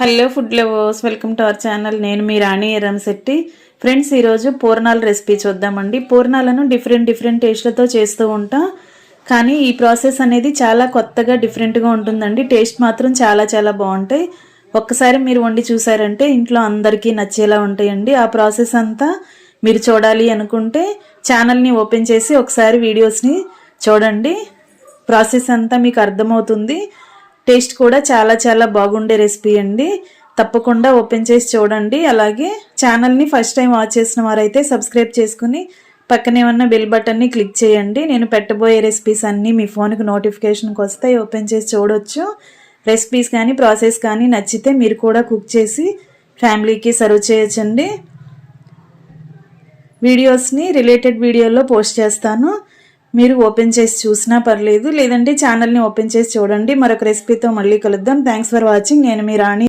Hello food lovers welcome to our channel నేను మీ రాణి Eramsetti friends ఈరోజు పూర్ణాల రెసిపీ చూద్దామండి. పూర్ణాలను డిఫరెంట్ డిఫరెంట్ టేస్ట్లతో చేస్తూ ఉంటాం. కానీ ఈ ప్రాసెస్ అనేది చాలా కొత్తగా డిఫరెంట్గా ఉంటుందండి. టేస్ట్ మాత్రం చాలా చాలా బాగుంటాయి. ఒక్కసారి మీరు వండి చూసారంటే ఇంట్లో అందరికీ నచ్చేలా ఉంటాయండి. ఆ ప్రాసెస్ అంతా మీరు చూడాలి అనుకుంటే ఛానల్ని ఓపెన్ చేసి ఒకసారి వీడియోస్ని చూడండి. ప్రాసెస్ అంతా మీకు అర్థమవుతుంది. టేస్ట్ కూడా చాలా చాలా బాగుండే రెసిపీ అండి. తప్పకుండా ఓపెన్ చేసి చూడండి. అలాగే ఛానల్ని ఫస్ట్ టైం వాచ్ చేసిన వారైతే సబ్స్క్రైబ్ చేసుకుని పక్కనే ఉన్న బెల్ బటన్ని క్లిక్ చేయండి. నేను పెట్టబోయే రెసిపీస్ అన్నీ మీ ఫోన్కి నోటిఫికేషన్కి వస్తాయి. ఓపెన్ చేసి చూడొచ్చు. రెసిపీస్ కానీ ప్రాసెస్ కానీ నచ్చితే మీరు కూడా కుక్ చేసి ఫ్యామిలీకి సర్వ్ చేయొచ్చండి. వీడియోస్ని రిలేటెడ్ వీడియోలో పోస్ట్ చేస్తాను. మీరు ఓపెన్ చేసి చూసినా పర్లేదు లేదంటే ఛానల్ని ఓపెన్ చేసి చూడండి. మరొక రెసిపీతో మళ్ళీ కలుద్దాం. థ్యాంక్స్ ఫర్ వాచింగ్ నేను మీ రాణి